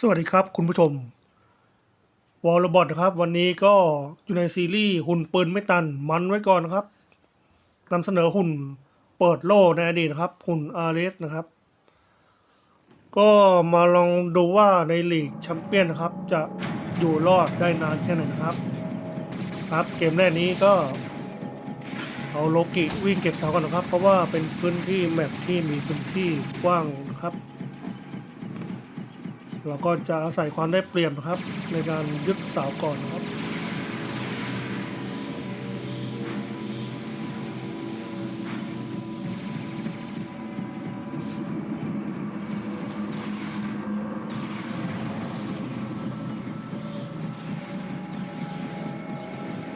สวัสดีครับคุณผู้ชมวอลบอทนะครับ วันนี้ก็อยู่ในซีรีส์หุ่นปืนไม่ตันมันไว้ก่อนนะครับนำเสนอหุ่นเปิดโล่ในอดีตนะครับ หุ่นอาร์เรสนะครับ ก็มาลองดูว่าในลีกแชมเปี้ยนนะครับ จะอยู่รอดได้นานแค่ไหนนะครับ ครับเกมแรกนี้ก็ เอาโลกิวิ่งเก็บเสาก่อนนะครับ เพราะว่าเป็นพื้นที่แมปที่มีพื้นที่กว้างนะครับ เราก็จะอาศัยความได้เปรียบนะครับ ในการยึดเสาก่อนนะครับ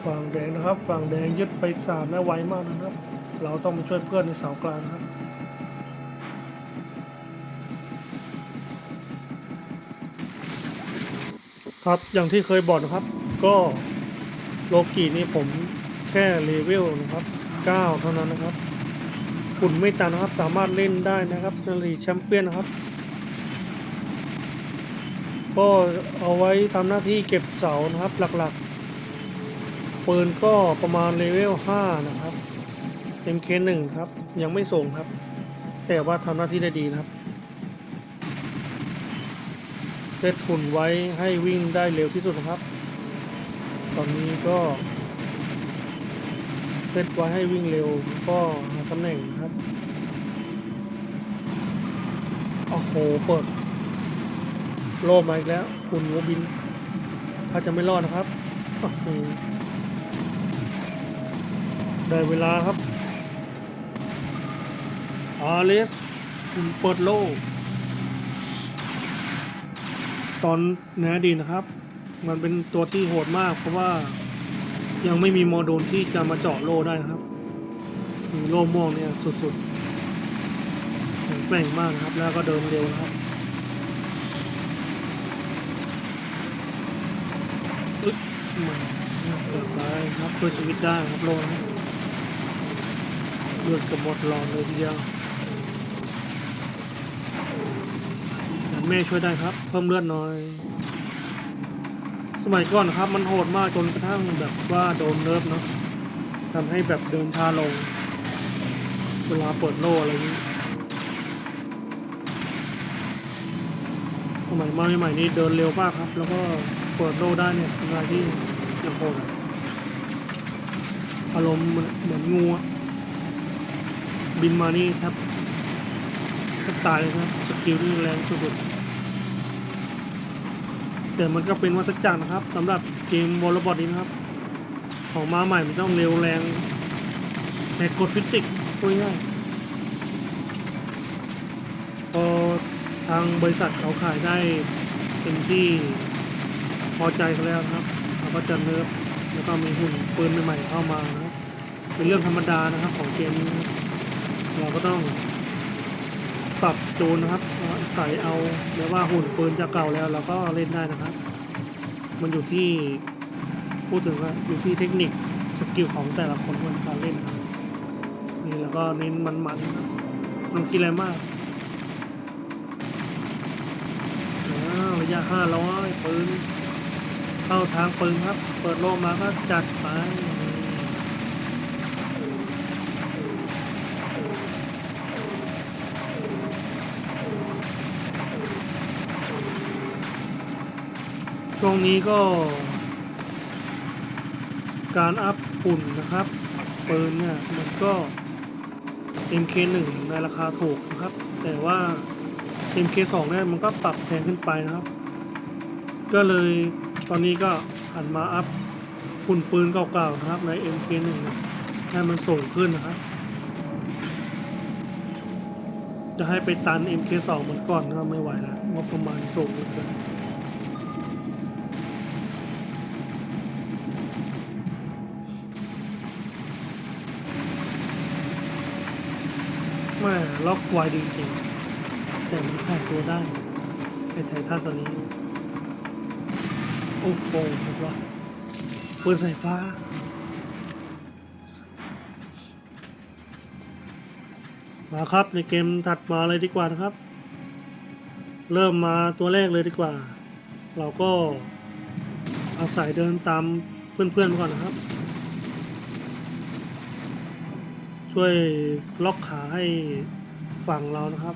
ฝั่งแดงนะครับ ฝั่งแดงยึดไปสามนะไวมากนะครับ เราต้องไปช่วยเพื่อนในเสากลางครับ ครับอย่างที่เคยบอกนะครับ ก็โลกีนี่ผมแค่เลเวลนะครับ 9 เท่านั้นนะครับคุณไม่ตันนะครับสามารถเล่นได้นะครับในลีแชมเปี้ยนนะครับ ก็เอาไว้ทำหน้าที่เก็บเสานะครับหลักๆปืนก็ประมาณเลเวล 5 นะครับ MK1 ครับ ยังไม่ส่งครับ แต่ว่าทำหน้าที่ได้ดีนะครับ เซตหุ่นไว้ให้วิ่งได้เร็วที่สุดนะครับ ตอนนี้ก็เซตไว้ให้วิ่งเร็วก็หาตำแหน่งนะครับ โอ้โห เปิด โลมาอีกแล้วหุ่นวัวบิน ถ้าจะไม่รอดนะครับ โอ้โห ได้เวลาครับอาเลสหุ่นเปิดโล ตอนในอดีตนะครับ มันเป็นตัวที่โหดมากเพราะว่ายังไม่มีโมดูลที่จะมาเจาะโล่ได้นะครับมีโล่ม่วงเนี่ยสุดๆแข็งแกร่งมากนะครับ แล้วก็เดินเร็วนะครับอึ๊บมาเปิดไปครับช่วยชีวิตได้ครับโล่นะเลือดกระบดหลอดเลยทีเดียว แม่ช่วยได้ครับ เพิ่มเลือดหน่อย สมัยก่อนครับ มันโหดมากจนกระทั่งแบบว่าโดนเนิร์ฟเนาะทำให้แบบเดินช้าลง เวลาเปิดโล่อะไรนี้สมัยมาใหม่ๆนี้เดินเร็วมากครับ แล้วก็เปิดโล่ได้เนี่ยเป็นอะไรที่ยังโหดอารมณ์เหมือนงูบินมานี่แทบแทบตายเลยครับสกิลนี่แรงสุดๆ แต่มันก็เป็นวัฏจักรนะครับสำหรับเกมวอลเลย์บอลนี้นะครับ ของมาใหม่มันต้องเร็วแรงแฮกโกฟิสิกพูดง่ายๆพอทางบริษัทเขาขายได้เป็นที่พอใจเขาแล้วนะครับเขาก็จะเนิร์ฟแล้วก็มีหุ่นปืนใหม่ๆเข้ามานะเป็นเรื่องธรรมดานะครับของเกมนี้เราก็ต้อง ปรับจูนนะครับ ใส่เอาหรือว่าหุ่นปืนจะเก่าแล้วเราก็เล่นได้นะครับ มันอยู่ที่พูดถึงว่าอยู่ที่เทคนิคสกิลของแต่ละคนคนการเล่นนะครับนี่แล้วก็เน้นมันๆครับไมันคิดอะไรมากระยะห้าร้อยปืนเข้าทางปืนครับ เปิดโลมาก็จัดไป ช่วงนี้ก็ การอัพปุ่นนะครับปืนเนี่ยมันก็ MK1 ในราคาถูกนะครับ แต่ว่า MK2 เนี่ยมันก็ปรับแพงขึ้นไปนะครับ ก็เลยตอนนี้ก็หันมาอัพปุ่นปืนเก่าๆนะครับใน MK1 เนี่ยให้มันสูงขึ้นนะครับ จะให้ไปตัน MK2 เหมือนก่อนก็ไม่ไหวแล้วงบประมาณสูงเกิน แม่ล็อกไวดีจริงๆแต่มันแพ้ตัวได้ไอ้ไททันตัวนี้ โอ้โหเห็นปะปืนสายฟ้ามาครับในเกมถัดมาเลยดีกว่านะครับ เริ่มมาตัวแรกเลยดีกว่า เราก็อาศัยเดินตามเพื่อนๆก่อนนะครับ ช่วยล็อกขาให้ฝั่งเรานะครับ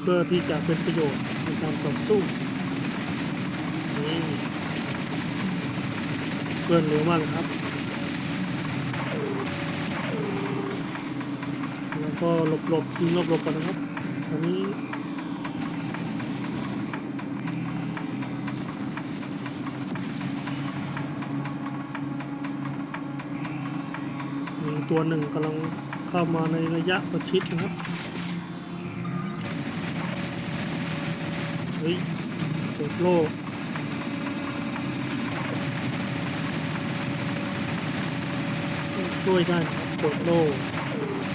เพื่อที่จะเป็นประโยชน์ในการต่อสู้นี่เพื่อนเร็วมากครับ แล้วก็หลบหลบยิงหลบๆก่อนนะครับตอนนี้ ตัวหนึ่งกำลังเข้ามาในระยะประชิดนะครับ เฮ้ยเปิดโลกช่วยได้นะครับเปิดโลก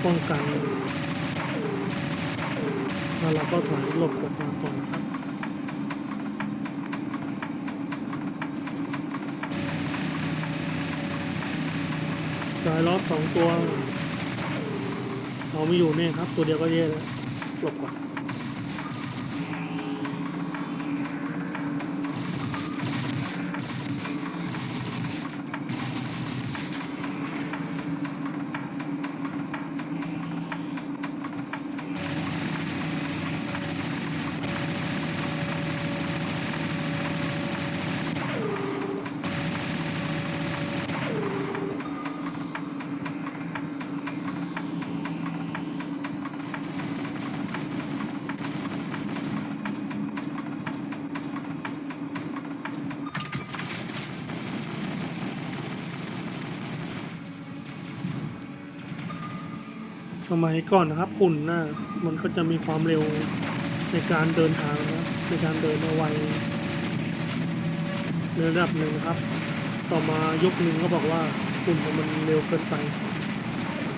ป้องกันแล้วเราก็ถอยหลบกลับมาก่อนนะครับ กายล็อกสองตัว เอาไม่อยู่แน่ครับ ตัวเดียวก็แย่แล้วหลบก่อน มัยก่อนนะครับหุ่นน่ะมันก็จะมีความเร็วในการเดินทางนะในการเดินเอาไว้ในระดับหนึ่งครับ ต่อมายุคหนึ่งก็บอกว่าหุ่นมันเร็วเกินไป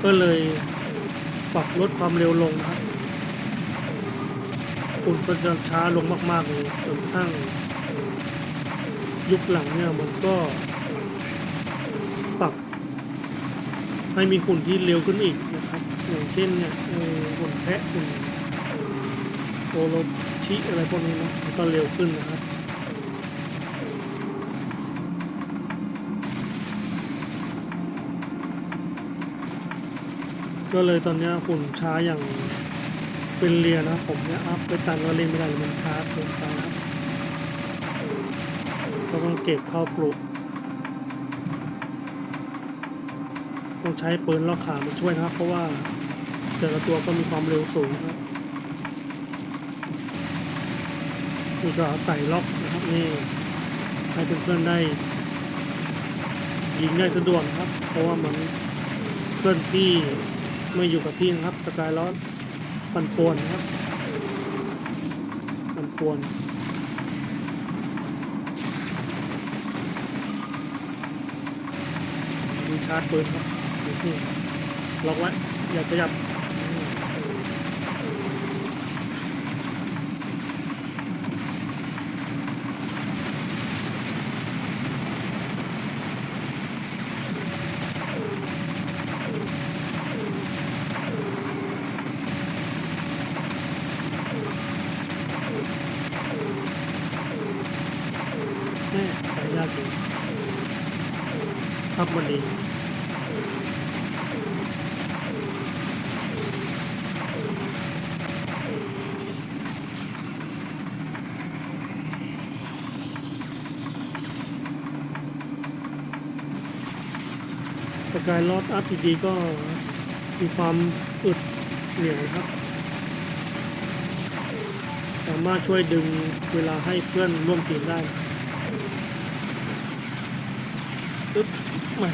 ก็เลยปรับลดความเร็วลงนะครับหุ่นก็จะช้าลงมากๆเลยจนกระทั่งยุคหลังเนี่ยมันก็ปรับ ให้มีหุ่นที่เร็วขึ้นอีกนะครับอย่างเช่นเนี่ยหุ่นแพะหุ่นโอโรชิอะไรพวกนี้นะมันก็เร็วขึ้นนะครับก็เลยตอนนี้ยหุ่นช้าอย่างเป็นเรียนะผมเนี่ยอัพไปตันก็เล่นไม่ได้เลยมันช้าเกินไปครับก็ต้องเก็บเข้าปลุก ต้องใช้ปืนล็อกขามาช่วยนะครับ เพราะว่าแต่ละตัวก็มีความเร็วสูงครับนี่ก็ใส่ล็อกนะครับนี่ให้เพื่อนๆได้ ยิงได้สะดวกครับ เพราะว่ามันเคลื่อนที่ไม่อยู่กับที่นะครับสกายล็อปันป่วนนะครับปันป่วนมีชาร์จปืนครับ ล็อกไว้อย่าขยับแม่ใส่ยากจริงครับมันดี ส กายลอดอัพดีๆก็มีความอึดเหนียวครับ สามารถช่วยดึงเวลาให้เพื่อนร่วมทีมได้อึ๊บมา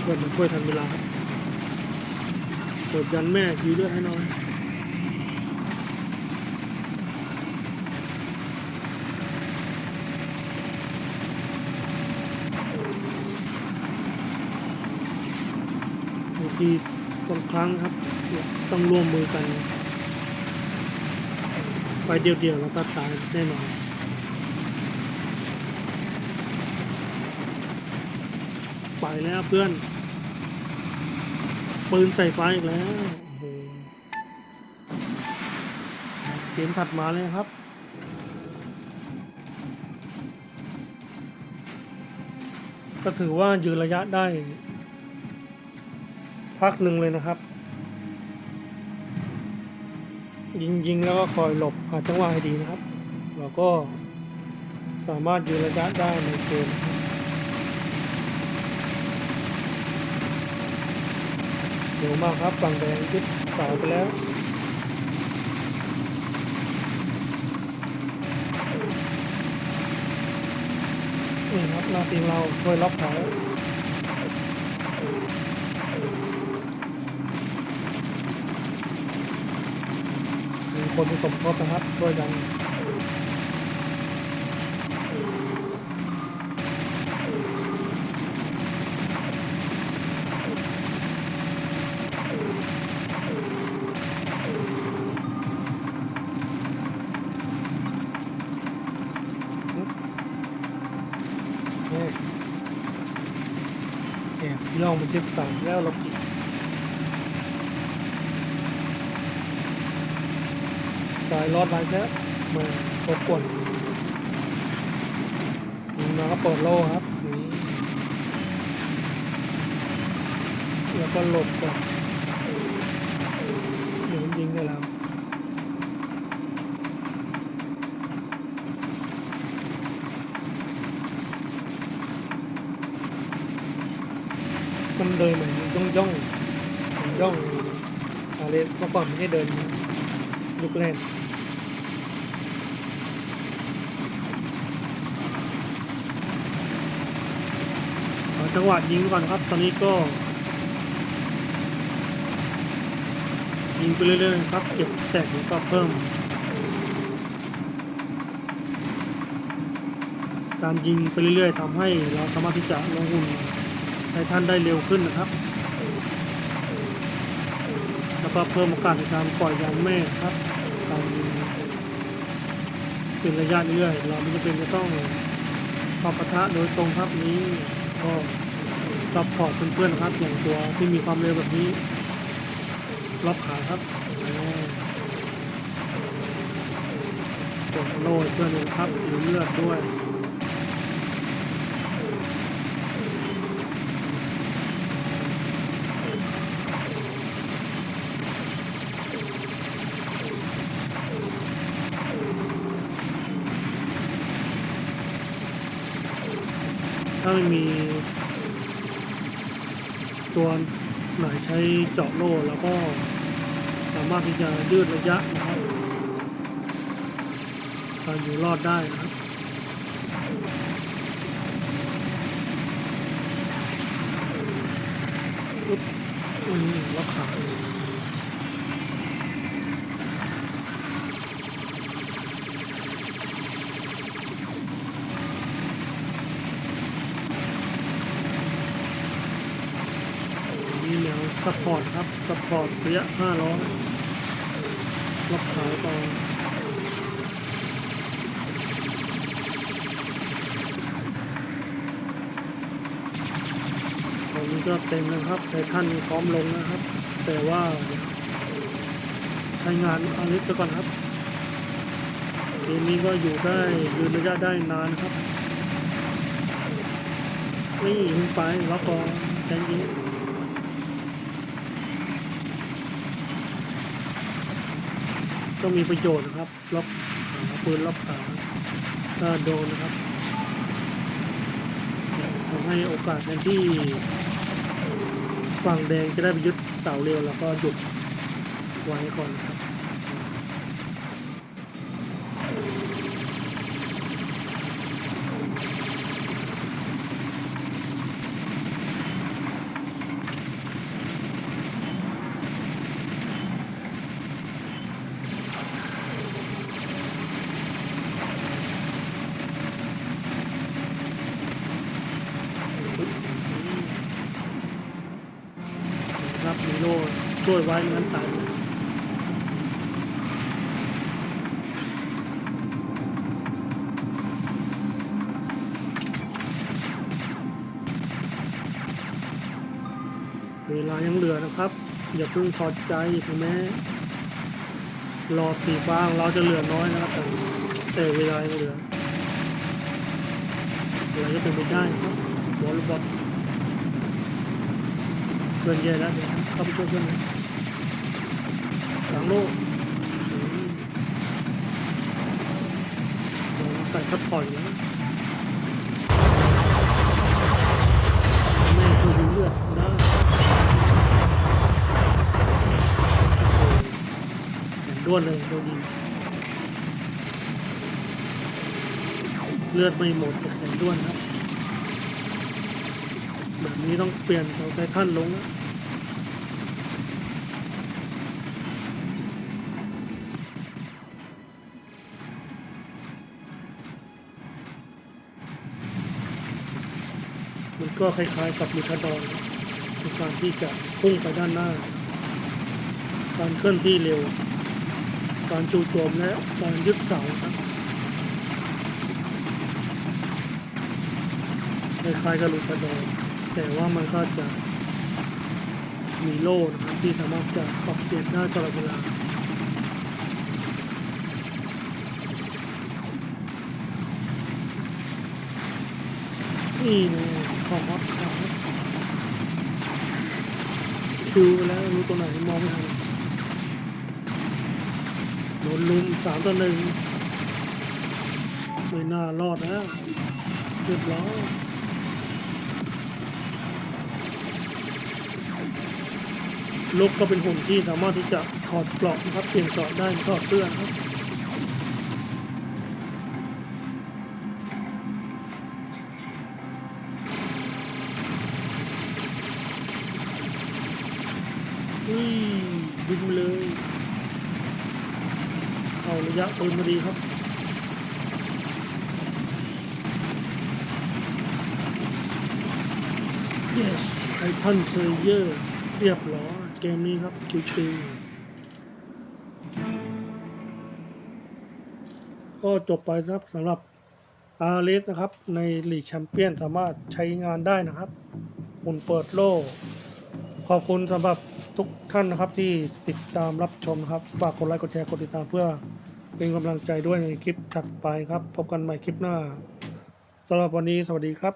เพื่อนมาช่วยทันเวลาครับกดยันแม่ยื้อเลือดให้น้อยบาง ทีบางครั้งครับ ต้องร่วมมือกัน ไปเดียวๆแล้วก็ตายแน่นอนไปแล้วเพื่อนปืนใส่ไฟอีกแล้วเกมถัดมาเลยครับ ก็ถือว่ายืนระยะได้ พักหนึ่งเลยนะครับ ยิงยิงแล้วก็คอยหลบหาจังหวะให้ดีนะครับ เราก็สามารถยืนระยะได้ในเกมเร็วมากครับฝั่งแดงยึดเสาไปแล้วนี่ครับนาทีเราช่วยล็อกเขา คนที่สมทบนะครับช่วยกันเนี่แอบพี่น้องมันเจ็บสามแล้วเรากิน สายรอดไปแค่มาทบกวนยิงมาก็เปิดโล่ครับนี่แล้วก็หลบก่อนเดี๋ยวยิงได้แล้วมันเดินเหมือนย่องย่องย่องอะไรเมื่อก่อนไม่ได้เดิน ยุคแรกจังหวะยิงก่อนครับ ตอนนี้ก็ ยิงไปเรื่อยๆครับ เก็บแตกแล้วก็เพิ่ม การยิงไปเรื่อยๆทำให้เราสามารถที่จะลงหุ่นให้ท่านได้เร็วขึ้นนะครับ แล้วก็เพิ่มโอกาสในการปล่อยยางแม่ครับการยิงเป็นระยะเรื่อยเราไม่จำเป็นจะต้องปรับปะทะโดยตรงครับนี้ก็ซัพพอร์ตเพื่อนๆนะครับ อย่างตัวที่มีความเร็วแบบนี้ล็อกขาครับกดโล่เพื่อนเลยครับหิวเลือดด้วย ถ้าไม่มีตัวไหนใช้เจาะโล่แล้วก็สามารถที่จะยืดระยะนะครับการอยู่รอดได้นะครับอุ๊บอืมล็อกขา มีแนวซัพพอร์ตครับซัพพอร์ตระยะ500ล็อกขาต่อตอนนี้ก็เต็มแล้วครับไททันพร้อมลงนะครับ แต่ว่าใช้งานอาลิสไปก่อนครับเกมนี้ก็อยู่ได้ยืนระยะได้นานครับ นี่ยิงไปแล้วก็ใจเย็น ก็มีประโยชน์นะครับล็อกปืนล็อกขาถ้าโดนนะครับทำให้โอกาสในที่ฝั่งแดงจะได้ไปยึดเสาเร็วแล้วก็หยุดไว้ก่อนนะครับมีโล่ ช่วยไว้งั้นตายเวลายังเหลือนะครับ อย่าเพิ่งถอดใจถึงแม้รอสีฟ้าของเราจะเหลือน้อยนะครับแต่แต่เวลายังเหลืออะไรก็เป็นไปได้ครับบอลลูบอลเกินแย่แล้วเดี๋ยวเข้าไปช่วยเพื่อน นะหลังโลกใส่ซัพพอร์ตอยู่นะไม่คยดูเลือดได้ด้วนเลยโดนยิงเลือดไม่หมดแต่ด้วนครับแบบนี้ต้องเปลี่ยนเสาไททันลงแล้ ก็คล้ายๆกับมิคาดอนในการที่จะพุ่งไปด้านหน้า การเคลื่อนที่เร็ว การจูโจมและการยึดเสาครับคล้ายๆกับลูกาดอนแต่ว่ามันก็จะมีโล่นะครับที่สามารถจะปรับเปลี่ยนได้ตลอดเวลานี่นะ ของฮอตของคิวไปแล้วรู้ตัวไหนมองไม่ทันโดนลุมสามต่อหนึ่งไม่น่ารอดแล้วเรียบร้อยลกก็เป็นหุ่นที่สามารถที่จะถอดเกรอบนะครับเปลี่ยนเกราะได้ถอดเสื้อครับอุ้ยบินเลย เอา ระยะปืนมาดีครับ yes ไททันเซเยอร์เรียบร้อยเกมนี้ครับชิวๆก็จบไปครับสำหรับอาร์เลสนะครับ ในลีกแชมเปี้ยนสามารถใช้งานได้นะครับหุ่นเปิดโลกขอบคุณสำหรับทุกท่านนะครับที่ติดตามรับชมครับ ฝากกดไลค์กดแชร์กดติดตามเพื่อ เป็นกำลังใจด้วยในคลิปถัดไปครับ พบกันใหม่คลิปหน้าสำหรับวันนี้สวัสดีครับ